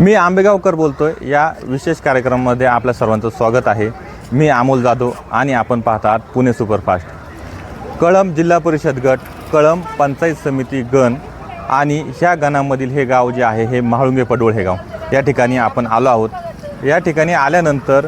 मी आंबेगावकर बोलतोय. या विशेष कार्यक्रमामध्ये आपल्या सर्वांचं स्वागत आहे. मी अमोल जाधव आणि आपण पाहतात पुणे सुपरफास्ट. कळंब जिल्हा परिषद गट कळंब पंचायत समिती गण आणि ह्या गणामधील हे गाव जे आहे हे म्हाळुंगे पडवळ हे गाव. या ठिकाणी आपण आलो आहोत. या ठिकाणी आल्यानंतर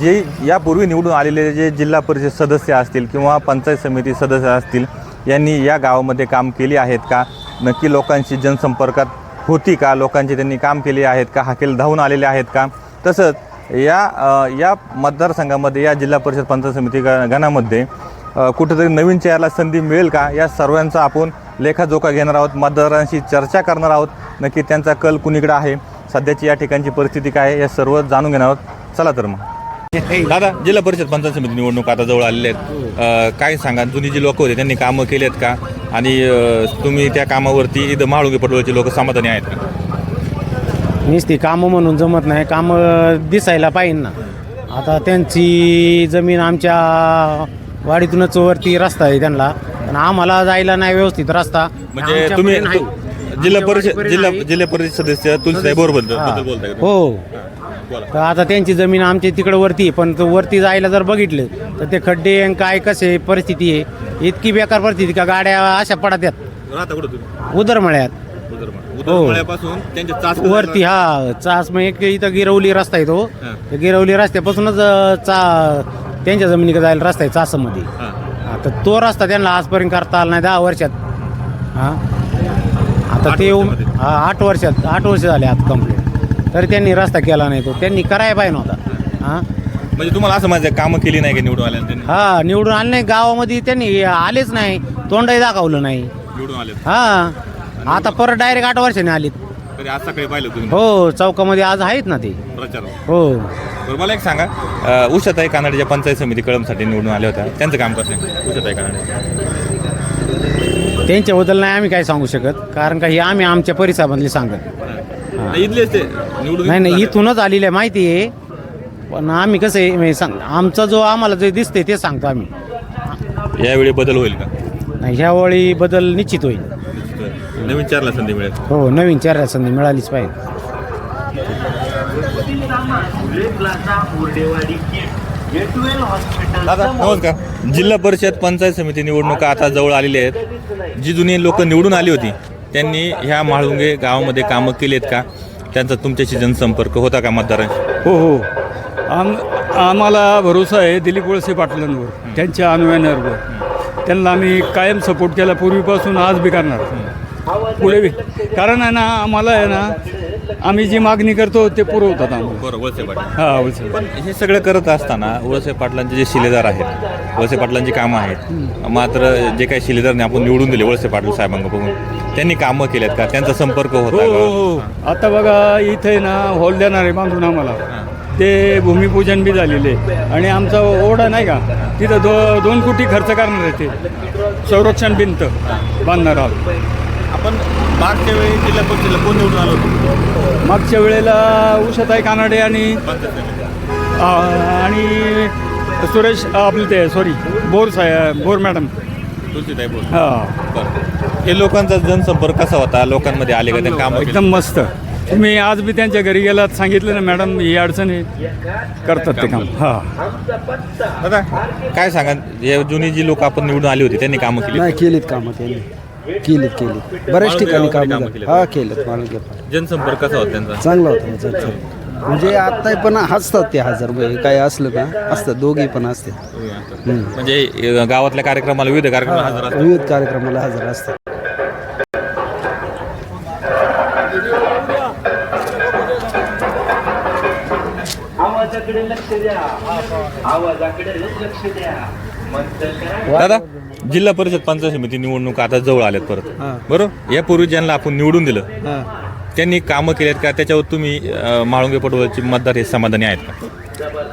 जे यापूर्वी निवडून आलेले जे जिल्हा परिषद सदस्य असतील किंवा पंचायत समिती सदस्य असतील यांनी या गावामध्ये काम केली आहेत का? नक्की लोकांशी जनसंपर्कात होती का? लोकांची त्यांनी काम केले आहेत का? हाकेल धावून आलेले आहेत का? तसंच या या मतदारसंघामध्ये या जिल्हा परिषद पंचायत समिती ग गणामध्ये कुठेतरी नवीन चेहऱ्याला संधी मिळेल का? या सर्वांचा आपण लेखाजोखा घेणार आहोत मतदारांशी चर्चा करणार आहोत. नक्की त्यांचा कल कुणीकडे आहे? सध्याची या ठिकाणची परिस्थिती काय आहे? या सर्व जाणून घेणार आहोत. चला तर मग. दादा जिल्हा परिषद पंचायत समिती निवडणूक आता जवळ आलेले आहेत. काय सांगा? जुनी जी लोक होते त्यांनी कामं केली आहेत का? आणि तुम्ही त्या कामावरती इथं म्हाळुंगे पटोळचे लोक समाधानी आहेत का? नुसती कामं म्हणून जमत नाही कामं दिसायला पाहिजे ना. आता त्यांची जमीन आमच्या वाडीतूनच वरती रस्ता आहे त्यांना. पण आम्हाला जायला नाही व्यवस्थित रस्ता. म्हणजे तुम्ही. जिल्हा परिषद जिल्हा. जिल्हा परिषद सदस्य तुलसीसाहेब बरोबर हा. तर आता त्यांची जमीन आमच्या तिकडे वरती आहे. पण तो वरती जायला जर बघितलं तर ते खड्डे आणि काय कसे परिस्थिती आहे इतकी बेकार परिस्थिती का गाड्या अशा पडत्यात राहता कुठं तुम्ही उदरमळ्यात उदरमळ उदरमळ्यापासून त्यांच्या चाच. वरती हा चास मग एक इथं गिरवली रस्ता आहे तो हा. त्या गिरवली रस्त्यापासूनच अं, चा त्यांच्या जमिनीकडे जायला रस्ता आहे चासमध्ये हा. आता तो रस्ता त्यांना आजपर्यंत करता आला नाही दहा वर्षात हा आता आठ ते वर्षामध्ये? हा आठ वर्षात आठ वर्ष झाले आता कंप्लीट तरी त्यांनी रस्ता केला नाही तो. त्यांनी करायला पाहिजे नव्हता. हा? म्हणजे तुम्हाला असं माझं कामं केली नाही का निवडून आल्या त्यांनी? हा निवडून आले नाही. गावामध्ये त्यांनी आलेच नाही. तोंडही दाखवलं नाही. निवडून आले हा. आता परत डायरेक्ट आठ वर्षाने आलीत. तरी आज सकाळी पाहिलं तुम्ही. हो चौकामध्ये आज आहेत ना ते. प्रचार. हो. बरं मला एक सांगा. अ, उषाताई कानडे पंचायत समिती कळमसाठी निवडून आल्या होत्या. त्यांचं काम कसं आहे? उषाताई कानडे. त्यांच्याबद्दल नाही आम्ही काय सांगू शकत. कारण का हे आम्ही आमच्या परिसरामधले सांगत. नाही, निवडून नाही. इथूनच आलेलं आहे माहिती आहे. पण आम्ही कसं आहे सांग आमचा जो आम्हाला जे दिसते ते सांगतो आम्ही. यावेळी बदल होईल का? नाही ह्यावेळी बदल निश्चित होईल. नवीन चारला संधी मिळेल. हो नवीन चेहरा संधी मिळालीच पाहिजे. दादा नमस्कार. जिल्हा परिषद पंचायत समिती निवडणुका आता जवळ आलेल्या आहेत. जी जुनी लोक निवडून आली होती त्यांनी ह्या म्हाळुंगे गावामध्ये कामं केली आहेत का? त्यांचा तुमच्याशी जनसंपर्क होता का मतदारांशी? हो हो. आम आम्हाला भरोसा आहे दिलीप वळसे पाटलांवर त्यांच्या अनुयायांवर. त्यांना आम्ही कायम सपोर्ट केला. पूर्वीपासून आज बी करणार. पुढे बी. कारण आहे ना आम्हाला आहे ना आम्ही जी मागणी करतो ते पुरवतात आम्हाला बरं वळसे पाटील. हा वळसे पण हे सगळं करत असताना वळसे पाटलांचे जे शिलेदार आहेत वळसे पाटलांची कामं आहेत मात्र जे काही शिलेदारने आपण निवडून दिले वळसे पाटील साहेबांना बघून त्यांनी कामं केल्यात का? त्यांचा संपर्क हो होता हो का? हो आता बघा इथे ना हॉल देणार आहे बांधून आम्हाला. ते भूमिपूजन बी झालेले. आणि आमचा ओढा नाही का? तिथं दो दोन कोटी खर्च करणार आहे ते. संरक्षण भिंत बांधणार आहोत. आपण मागच्या वेळी जिल्हा परिषदेला कोण निवडून आलो होतो? मागच्या वेळेला उषाताई कानाडे आणि आ, आणि सुरेश आपले ते सॉरी बोर साहेब बोर मॅडम. तुलसीताई बोल हा. बरं. हे लोकांचा जनसंपर्क कसा होता? लोकांमध्ये आले का त्यांनी काम एकदम मस्त. तुम्ही आज बी त्यांच्या घरी गेलात सांगितलं ना मॅडम ही अडचण आहे. करतात ते काम. हा. दादा काय सांगा? या जुनी जी लोक आपण निवडून आली होती त्यांनी कामं केली? नाही केलीत कामं त्यांनी. केलीत केलीत. बऱ्याच ठिकाणी कामं. झाली. हा केलं पण जनसंपर्क कसा होता त्यांचा? चांगला होता माझा चांगला. म्हणजे आता पण हसतात ते हजार रुपये काय असलं ना असतात दोघी पण असतात. हम्म. म्हणजे अ, गावातल्या कार्यक्रमाला विविध कार्यक्रम हजर असतात. विविध कार्यक्रमाला हजर असतात. दादा जिल्हा परिषद पंचायत समिती निवडणूक आता जवळ आल्यात परत. बरोबर? यापूर्वी ज्यांना आपण निवडून दिलं त्यांनी कामं केलेत का? त्याच्यावर तुम्ही अ, म्हाळुंगे पटोळचे मतदार हे समाधानी आहेत का?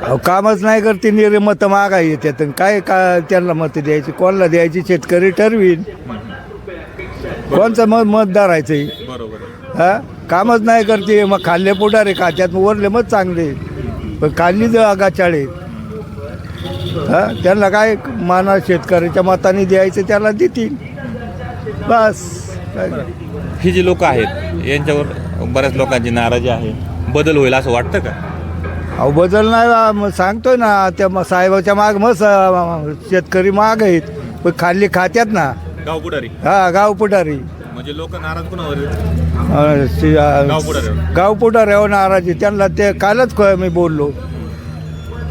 अहो कामच नाही करते निरे मतं मागाय येतात आणि काय का त्यांना मतं द्यायची? कोणाला द्यायची? शेतकरी ठरवीन. कोणचं मत मत धरायचं बरोबर हा? कामच नाही करते. मग खाल्ले पुढारे खात्यात वरले मग चांगले. पण खाल्ली आगाचाळे. हा? त्यांना काय माना शेतकऱ्याच्या मताने द्यायचं त्याला देतील. बस. ही जी लोक आहेत यांच्यावर बऱ्याच लोकांची नाराजी आहे. बदल होईल असं वाटतं का? अहो बदल नाही मग सांगतोय ना त्या म- साहेबाच्या माग मग स- शेतकरी माग आहेत. पण खाल्ली खात्यात ना. गाव पुढारी हा गाव पुढारी म्हणजे लोक नाराज कोणावर अं, सी- अं, गाव पुढाऱ्यावर. गाव पुढाऱ्यावर नाराज त्यांना ते कालच क- मी बोललो.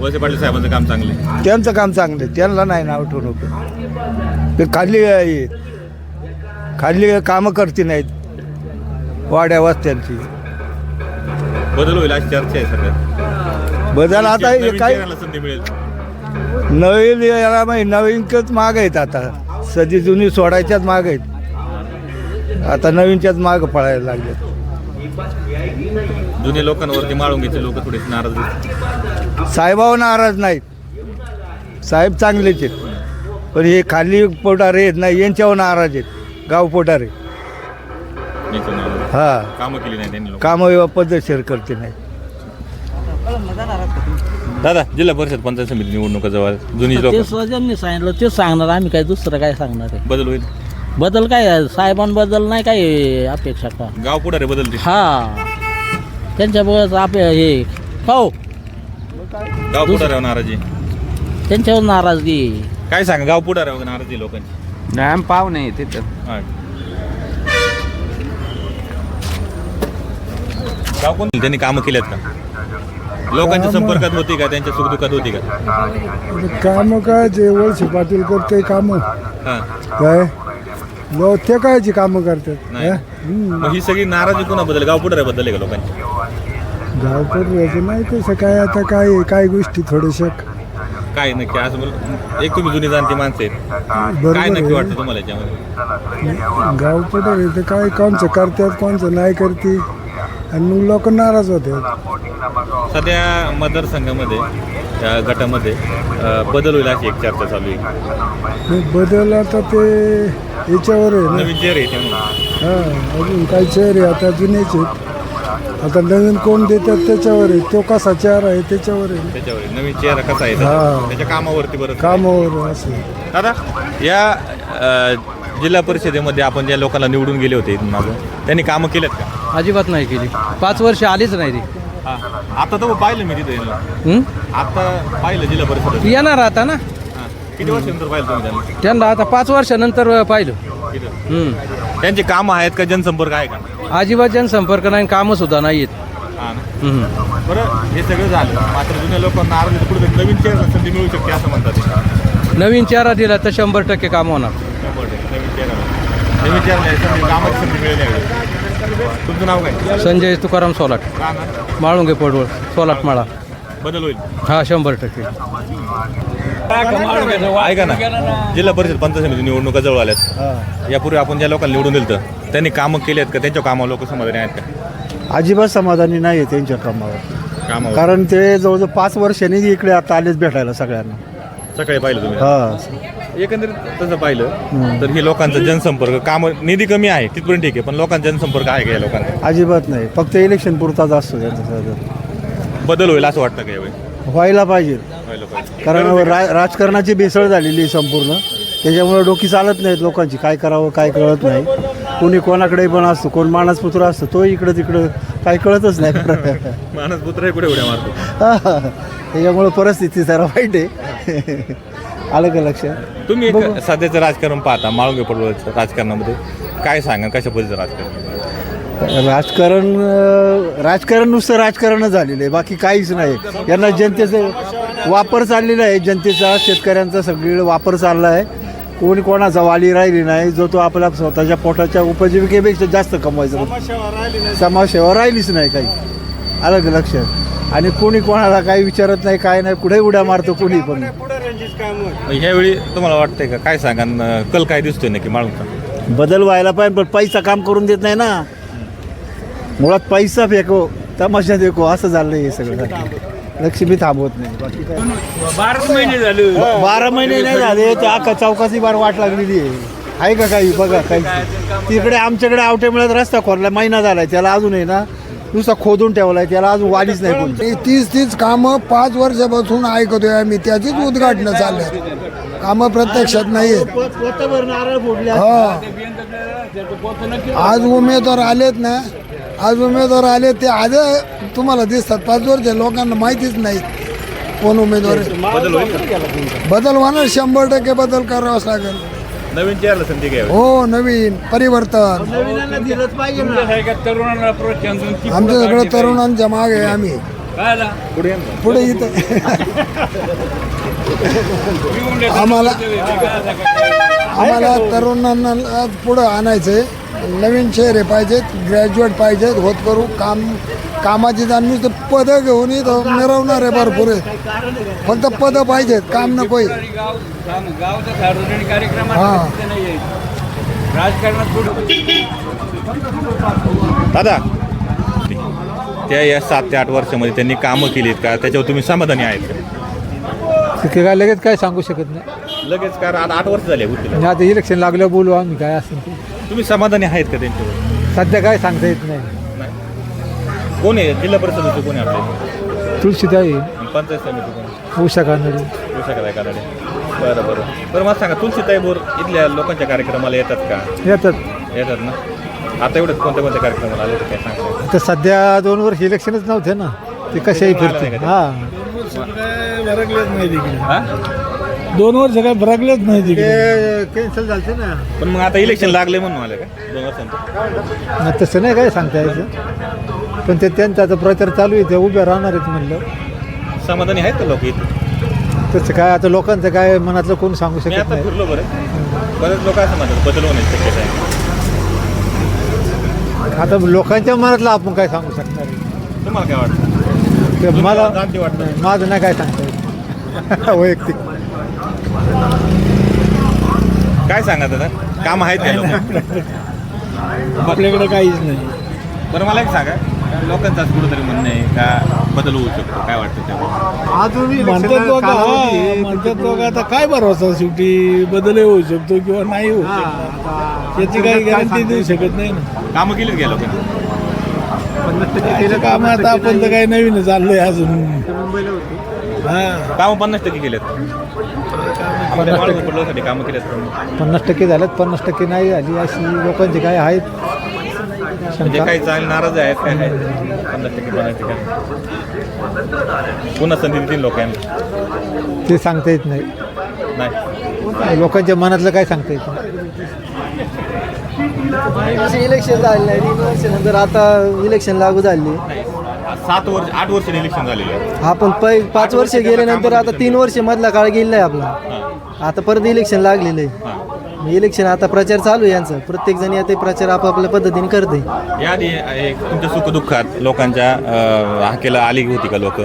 वळसे पाटील साहेबांचं काम चांगलं. आहे त्यांचं काम चांगलं. आहे त्यांना नाही नाव ठेवू नको ते खाल्ली आहे. खाल्ली कामं करते नाहीत. वाड्या वस्त्यांची. बदल होईल अशी चर्चा आहे बदल आता हे नवीन काय चेहऱ्याला संधी मिळेल. नवीन याला माहिती नवीनच माग आहेत आता. सदी जुनी सोडायच्याच माग आहेत. आता नवीनच्याच माग पळायला लागल्यात जुने लोकांवरती माळून घ्यायचे लोक थोडेसे नाराज. साहेबावर नाराज नाहीत. साहेब चांगलेच आहेत. पण हे खाली पोटारे आहेत ना यांच्यावर नाराज आहेत. गाव पोटारे. हा. कामं केली नाही त्यांनी लोक. कामं पद्धतशीर करते नाही दादा जिल्हा परिषद पंचायत समिती निवडणुका जवळ जुनी ते लोक. स्वजनने सांगितलं ते सांगणार आम्ही काय दुसरं काय सांगणार आहे? बदल होईल. बदल काय आहे? साहेबांबद्दल नाही काय अपेक्षा का? गाव पुढारी बदलते? हा. त्यांच्याबरोबर आपे हे हो गाव पुढाऱ्यावर नाराजी? त्यांच्यावर नाराजगी. काय सांगा गाव पुढाऱ्यावर नाराजी लोकांची? नाही पाव नाही तिथं. हा. गाव कोण त्यांनी कामं केल्यात का? लोकांच्या संपर्कात होती का? त्यांच्या सुखदुःखात होती का? काम काय जे वळसे पाटील करते काम. हा. काय? लो ते कायची कामं करतात? नाही. मग ही सगळी नाराजी कोणाबद्दल गाव पुढाऱ्याबद्दल आहे का लोकांची? गावकर याचं नाही तसं काय आता काय काय गोष्टी थोड्याशा काय नक्की? आज मला एक तुम्ही जुनी जाणती माणसं आहेत. बरोबर काय नक्की आहे. वाटतं तुम्हाला याच्यामध्ये? गाव पुढे ते काय कोणचं करतात कोणचं नाही करते. आणि मग लोक नाराज होते सध्या मतदारसंघामध्ये या गटामध्ये अं, बदल होईल अशी एक चर्चा चालू आहे. बदल आता ते याच्यावर आहे ना? नवीन चेहरे आहेत त्यामुळे हा अजून काही चेहरे आता जुनेच आहेत. आता नवीन कोण देतात त्याच्यावर आहे. तो कसा चेहरा आहे त्याच्यावर आहे त्याच्यावर आहे. नवीन चेहरा कसा आहे? हा. त्याचा- त्याच्या कामावरती बरं कामावर असं दादा या अ, जिल्हा परिषदेमध्ये आपण ज्या लोकांना निवडून गेले होते इथून मागं त्यांनी कामं केलेत का? अजिबात नाही केली. पाच वर्ष आलीच नाही ती. हा. आता तर पाहिलं मी तिथे. हं? आता पाहिलं जिल्हा परिषद येणार आता ना? किती वर्षानंतर पाहिलं तुम्ही त्यांना? त्यांना आता पाच वर्षानंतर पाहिलं. त्यांचे कामं आहेत का? जनसंपर्क आहे का? अजिबात जनसंपर्क नाही कामं सुद्धा नाही आहेत. हा ना. बरं हे सगळं झालं. मात्र जुन्या लोकांना आरोग्य कुठे नवीन चेहरा संधी मिळू शकते असं म्हणतात ते. नवीन चेहरा दिला तर शंभर टक्के काम होणार. शंभर टक्के. नवीन चेहरा. नवीन चेहरा नाही, संधी कामाची संधी मिळेल यावेळी. तुमचं नाव काय? संजय तुकाराम सोलाट. का ना? माळुंगे पडवळ सोलाट माळा. बदल होईल. हा शंभर टक्के. ऐका ना जिल्हा परिषद पंचायत समिती निवडणुका जवळ आल्यात. यापूर्वी आपण ज्या लोकांना निवडून दिलं त्यांनी कामं केली आहेत का? त्यांच्या कामावर लोक समाधानी आहेत का? अजिबात समाधानी नाही आहे त्यांच्या कामावर. कारण ते जवळजवळ पाच वर्षांनी इकडे आता आलेच भेटायला सगळ्यांना. सकाळी पाहिलं तुम्ही? हा. एकंदरीत तसं पाहिलं तर हे लोकांचा जनसंपर्क काम निधी कमी आहे तिथपर्यंत ठीक आहे पण लोकांचा जनसंपर्क आहे का या लोकांचा अजिबात नाही. फक्त इलेक्शन पुरताच असतो त्यांचा. बदल होईल असं वाटतं का यावेळी? व्हायला पाहिजे. व्हायला पाहिजे. कारण रा राजकारणाची भेसळ झालेली आहे संपूर्ण. त्याच्यामुळे डोकी चालत नाहीत लोकांची. काय करावं काय कळत नाही. कोणी कोणाकडे पण असतो कोण मानसपुत्र असतो तो इकडं तिकडं काय कळतच नाही. माणूस पुत्र आहे कुठे उड्या मारतो? त्याच्यामुळे परिस्थिती जरा वाईट आहे. आलं का लक्षात तुम्ही एक सध्याचं राजकारण पाहता माळुंगे पडवळचं राजकारणामध्ये. काय सांगा कशा पद्धतीचं राजकारण? राजकारण राजकारण नुसतं राजकारणच झालेलं आहे. बाकी काहीच नाही. यांना जनतेचं वापर चाललेला आहे. जनतेचा शेतकऱ्यांचा सगळीकडे वापर चालला आहे. कोणी कोणाचा वाली राहिली नाही. जो तो आपल्या स्वतःच्या पोटाच्या उपजीविकेपेक्षा जास्त कमवायचं समाजसेवा राहिलीच नाही काही. का लक्षात आणि कोणी कोणाला काही विचारत नाही काय नाही. कुठे उड्या मारतो कोणी पण ह्यावेळी तुम्हाला वाटतंय का? काय सांगा न- कल काय दिसतोय नक्की माळुंगचा बदल व्हायला पाहिजे पण पैसा काम करून देत नाही ना. मुळात पैसा फेको तमाशा देखो असं झालं हे सगळं. लक्ष्मी थांबवत नाही. बाकी काय? बारा महिने नाही झाले. ते अख्खा चौकाची बार वाट लागलेली आहे. आहे का काही? बघा काही. तिकडे आमच्याकडे आवटे मिळत रस्ता खोदला महिना झालाय. त्याला अजून आहे ना नुसता खोदून ठेवलाय. त्याला अजून वाढीच नाही कोणती. ते तीस तीस कामं पाच वर्षापासून ऐकतोय आम्ही. त्याचीच उद्घाटन चाललंय कामं प्रत्यक्षात नाही नारळ फोडले हा. आज उमेदवार आलेत ना आज उमेदवार आले ते आज तुम्हाला दिसतात पाच वर्ष लोकांना माहितीच नाही कोण उमेदवार आहे बदल होईल का? बदल होणार शंभर टक्के बदल करावाच लागेल नवीन चेहऱ्याला संधी घ्यावी हो नवीन परिवर्तन तरुणांना प्रोत्साहन देऊन ती आमच्या पुढं सगळं काढली तरुणांच्या मागे आहे आम्ही पाहिजे. काय आला? पुढे इथं देतो. आम्हाला? आम्हाला तरुणांना पुढं आणायचंय नवीन चेहरे पाहिजेत ग्रॅज्युएट पाहिजेत होत करू काम कामाची जाण नुसतं पदं घेऊन इथं मिरवणार आहे भरपूर फक्त पदं पाहिजेत काम नकोय. गाव गाव- गावचा सार्वजनिक कार्यक्रम हा. नाही राजकारणात पुढे दादा त्या या सात ते आठ वर्षामध्ये त्यांनी कामं केलीत का? त्याच्यावर तुम्ही समाधानी आहेत का? काय लगेच काय सांगू शकत नाही. लगेच का आता आठ वर्ष झाले आता इलेक्शन लागलं बोलू आम्ही काय असेल ते. तुम्ही समाधानी आहेत का त्यांच्यावर? सध्या काय सांगता येत नाही. कोण आहे? जिल्हा परिषदेचे कोण आहे आपले? तुळशीदाई पंचायत समिती कोण? आहे? उषा कानडे. येऊ शकत आहे कानडे. बरं बरं. बरं मला सांगा तुलसीताई बोर इथल्या लोकांच्या कार्यक्रमाला येतात का? येतात. येतात ना? आता एवढंच कोणत्या कोणत्या कार्यक्रमाला आले काय सांगता तर सध्या दोन वर्ष इलेक्शनच नव्हते ना. ते कशाही फिरते? हा. हा? दोन वर्ष काय भरकलेच नाही ते कॅन्सल झालते ना. पण मग आता इलेक्शन लागले म्हणून आले का? दोन वर्षांत नाही, तसं नाही काय सांगता यायचं. पण ते त्यांचा आता प्रचार चालू आहे ते उभे राहणार आहेत म्हणलं. समाधानी आहेत का लोक इथे? तसं काय आता लोकांचं काय मनातलं कोण सांगू मी शकत आता नाही. फिरलो बरं. बरेच लोक असं म्हणतात बदल होण्याची शक्यता आहे. आता लोकांच्या मनातलं आपण काय सांगू शकणार? आहे? तुम्हाला काय वाटतं? ते मला वाटतं. माझं नाही काय सांगता येत. वैयक्तिक. काय सांगा दादा? काम आहेत का लोक? आपल्याकडे काहीच नाही. बरं मला एक सांगा. लोकांचं असं कुठंतरी म्हणणं आहे का बदल होऊ शकतो? काय वाटतं त्यावर? अजून म्हणतात लोक हा म्हणतात लोक आता काय भरोसा शेवटी? बदलही होऊ शकतो किंवा नाही होऊ शकतो. याची काही गॅरंटी देऊ शकत नाही. ना. कामं केलीच लोकांनी? त्याचं काम आता आपण तर काही नवीन चाललंय अजून. मुंबईला होती. कामं पन्नास टक्के केलेत. पडल्यासाठी कामं केलेत पन्नास टक्के झाल्यात पन्नास टक्के नाही झाली अशी लोकांची काय आहेत? म्हणजे काही चांगले नाराज आहेत काय आहेत पन्नास टक्के पन्नास टक्के. पुन्हा संधी देतील लोकांना. ते सांगता येत नाही. नाही. लोकांच्या मनातलं काय सांगता येत नाही. इलेक्शन झाले नाही तीन वर्षानंतर आता इलेक्शन लागू झाले. सात वर्ष आठ वर्ष इलेक्शन झालेले आहे. आपण पै पाच वर्ष गेल्यानंतर आता तीन वर्ष मधला काळ गेलेला आहे आपला. आता परत इलेक्शन लागलेलं. आहे इलेक्शन आता प्रचार चालू आहे यांचा. प्रत्येक जण आता प्रचार आपापल्या पद्धतीने करते. एक तुमच्या सुखदुःखात लोकांच्या अं, हाकेला आली होती का लोक?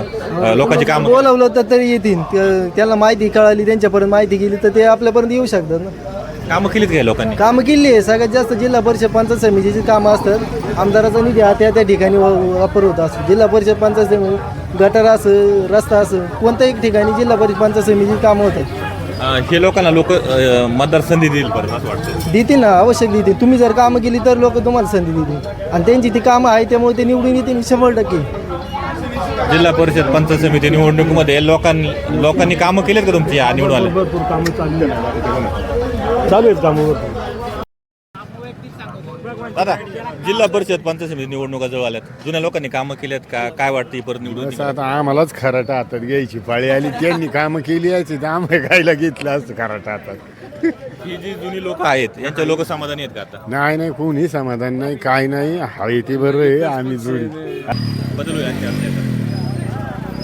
लोकांची काम बोलावलं तर तरी येतील. त्या- त्याला माहिती कळाली त्यांच्यापर्यंत माहिती गेली तर ते आपल्यापर्यंत येऊ शकतात ना. कामं केलीच काय लोकांनी? कामं केली आहे. सगळ्यात जास्त जिल्हा परिषद पंचायत समितीची कामं असतात आमदाराचा निधी हा त्या त्या ठिकाणी वा- वापर होत असतो. जिल्हा परिषद पंचायत समिती गटर असं रस्ता असं कोणत्याही ठिकाणी जिल्हा परिषद पंचायत समितीची कामं होतात. अं, हे लोकांना लोक मतदार संधी देईल परत असं वाटतं देतील ना आवश्यक देतील. तुम्ही जर कामं केली तर लोक तुम्हाला संधी देतील. आणि त्यांची ती कामं आहे त्यामुळे ते निवडून येतील शंभर टक्के. जिल्हा परिषद पंचायत समिती निवडणुकीमध्ये लोकांनी लोकांनी कामं केलेत का तुमची या निवडून आले भरपूर कामं चालली. चालू आहेत कामं दादा जिल्हा परिषद पंचायत समिती निवडणुका जवळ आल्यात. जुन्या लोकांनी कामं केलेत का? काय वाटतं ही परत निवडून असं आता आम्हालाच खराटा हातात घ्यायची पाळी आली त्यांनी कामं केली यायची तर आम्हाला खायला घेतलं असतं खराटा हातात ही जी जुनी लोक आहेत यांच्या लोक समाधानी आहेत का आता? नाही नाही कोणी समाधान नाही काय नाही हवे ते बरं आहे आम्ही जोडी बदल यांच्या.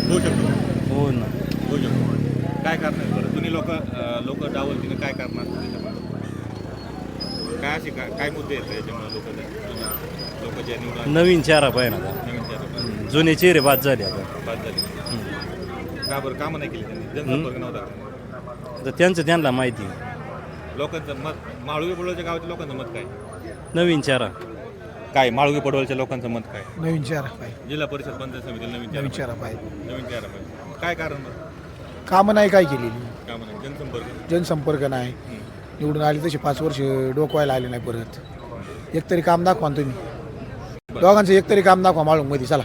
होऊ शकतो. हो ना. होऊ शकतो. काय करणार? बरं जुनी लोक लोक डावलतीने काय करणार? त्याच्यामुळे काय असे काय काय मुद्दे आहेत त्याच्यामुळे लोक लोक ज्या निवडून नवीन चेहरा पाहिजे ना नवीन चेहरा जुने चेहरे बाद झाले आता. बाद झाली. का बरं कामं नाही केली त्यांनी? जनसंपर्क नव्हता. तर त्यांचं त्यांना माहिती. लोकांचं मत माळुगे पडवळच्या गावाच्या लोकांचं मत काय? नवीन चेहरा. काय माळुगे पडवळच्या लोकांचं मत काय? नवीन चेहरा पाहिजे. जिल्हा परिषद पंचायत समितीला नवीन नवीन चेहरा चेहरा पाहिजे. नवीन चेहरा पाहिजे. काय कारण बरं? कामं नाही काय केलेली. कामं नाही. जनसंपर्क जनसंपर्क नाही. निवडून आले तसे पाच वर्ष डोकवायला आले नाही परत. एकतरी काम दाखवा ना तुम्ही. दोघांचं एकतरी काम दाखवा माळूंगमध्ये. चला.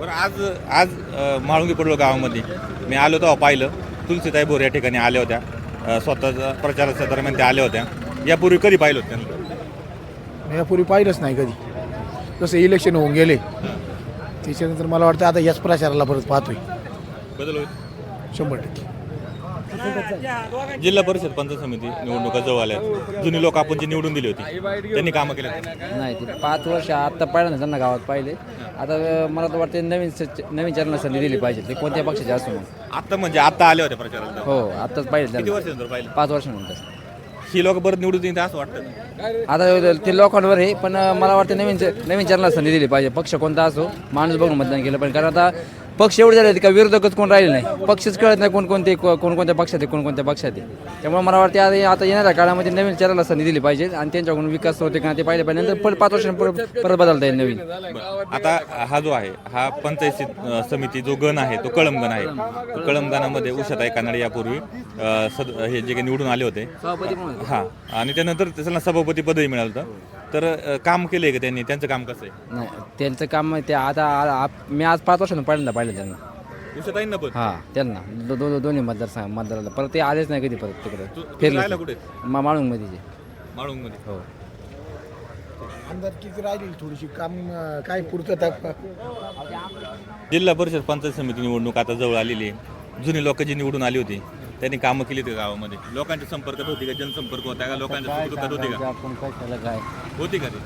बरं आज आज अ, माळुंगी पडलो गावामध्ये. मी आलो तेव्हा पाहिलं. तुलसीताई बोर या ठिकाणी आल्या होत्या. अ, स्वतःच्या प्रचाराच्या दरम्यान त्या आल्या होत्या. यापूर्वी कधी पाहिलं होतं त्यांना? मी यापूर्वी पाहिलंच नाही कधी. जसं इलेक्शन होऊन गेले त्याच्यानंतर मला वाटतं आता याच प्रचाराला परत पाहतोय. बदल होईल. शंभर टक्के. जिल्हा परिषद पंचायत समिती निवडणुका जवळ आल्या जुनी लोक आपण जी निवडून दिली होती त्यांनी कामं केली नाही ते पाच वर्ष आता पहिल्यांदा त्यांना गावात पाहिले. आता मला तर वाटते नवीन नवीन चरण संधी दिली पाहिजे. ते कोणत्या पक्षाचे असो मग आता म्हणजे आता आले होते प्रचाराला हो आताच पाहिजे पाहिलं? पाच वर्षानंतर. ही लोक परत निवडून येईल असं वाटतं? आता ते लोकांवर आहे पण मला वाटतं नवीन नवीन चरणाला संधी दिली पाहिजे. पक्ष कोणता असो माणूस बघून मतदान केलं पाहिजे. कारण आता पक्ष एवढे झाले का विरोधकच कोण राहिले नाही? पक्षच कळत नाही कोणकोणते कोणकोणत्या पक्षात आहे कोणकोणत्या पक्षात आहे त्यामुळे मला वाटते आता आता येणाऱ्या काळामध्ये नवीन चराला संधी दिली पाहिजे आणि त्यांच्याकडून विकास होते का ते पाहिले पाहिजे. नंतर पाच वर्षांनी परत बदलता येईल नवीन. आता हा जो आहे हा पंचायत समिती जो गण आहे तो कळम गण आहे. तो कळम गणामध्ये उषाताई कानडे यापूर्वी सद हे जे काही निवडून आले होते. हा. आणि त्यानंतर त्यांना सभापती पदही मिळालं होतं. तर काम केलंय का त्यांनी? त्यांचं काम कसं आहे? नाही त्यांचं काम ते आता आ- आ- मी आज पाच वर्षांनी पहिल्यांदा पाहिलं त्यांना. उषाताईंना पण? हा त्यांना. दो- दो- दोन्ही मतदारसंघ मतदाराला. परत ते आलेच नाही कधी परत तिकडे. तू- राहिला कुठे? माळूंगमध्ये माळुंगमध्ये हो. आमदारकीची राहिली थोडीशी काम अं, काय पुरतं जिल्हा परिषद पंचायत समिती निवडणूक आता जवळ आलेली आहे. जुनी लोक जी निवडून आली होती त्यांनी कामं केली होती गावामध्ये. लोकांच्या संपर्कात होती का? जनसंपर्क होता का? लोकांच्या सुखदुःखात होती का? आपण कशाला काय? होती का ते?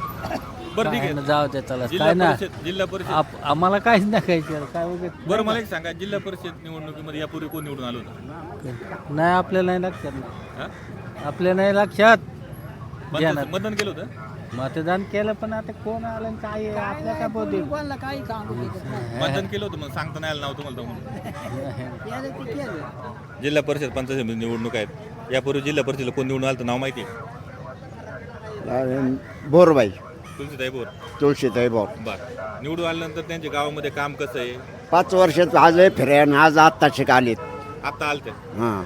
बरं ठीक आहे. जाऊ त्या चला जिल्हा काय ना परिषद जिल्हा परिषद आप- आम्हाला काहीच नाही खायचं काय बरं मला एक सांगा. जिल्हा परिषद निवडणुकीमध्ये यापूर्वी कोण निवडून आलं होतं? नाही आपल्याला नाही लक्षात. हा? आपल्या नाही लक्षात. मतदान मतदान केलं होतं? मतदान केलं पण आता कोण आलं आणि काय आहे, आपल्या काय बोलतील मतदान केलं होतं मग सांगता नाही आलं नाव तुम्हाला तर. जिल्हा परिषद पंचायत समिती निवडणूक आहेत. यापूर्वी जिल्हा परिषदेला कोण निवडून आलं तर नाव माहिती आहे? बोरबाई. तुलसीताई बोर तुळशीताई बोर. बर निवडून आल्यानंतर त्यांच्या गावामध्ये काम कसं आहे? पाच वर्षात आज फिरायन आज आत्ताचे आलेत. आता आलं ते हां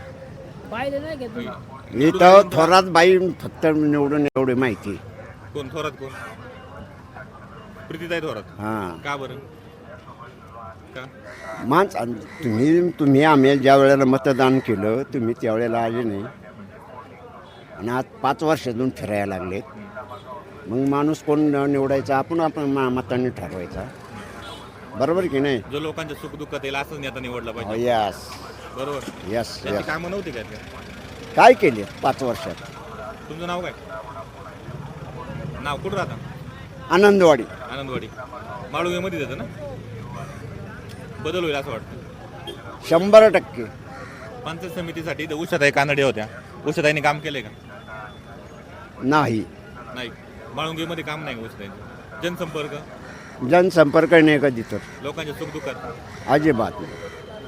इथं थोरात बाई फक्त निवडून एवढी माहिती. कोण? थोरात कोण? प्रीतीताई थोरात. हां. का बरं? का? माणस तुम्ही तुम्ही आम्ही ज्या वेळेला मतदान केलं तुम्ही त्यावेळेला आले नाही. आणि आज पाच वर्षातून फिरायला लागलेत. मग माणूस कोण निवडायचा? आपण आपण मा- मताने ठरवायचा. बरोबर की नाही? जो लोकांच्या सुखदुःखात येईल असंच नेता निवडला पाहिजे. यस बरोबर. यस त्यांची यस कामं नव्हती काय काय केले पाच वर्षात? तुमचं नाव काय? नाव कुठं राहता? आनंदवाडी. आनंदवाडी. माळुंगेमध्ये येतं ना? बदल होईल असं वाटतं. शंभर टक्के. पंचायत समितीसाठी इथं उषाताई कानडे होत्या. उषाताईने काम केलंय का? नाही. नाही. माळुंगेमध्ये काम नाही का उषाताईंचं? जनसंपर्क? जनसंपर्क नाही कधी तर. लोकांच्या सुखदुःखात अजिबात नाही.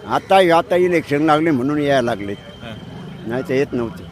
आता आता इलेक्शन लागले म्हणून यायला लागले हां. नाही तर येत नव्हते.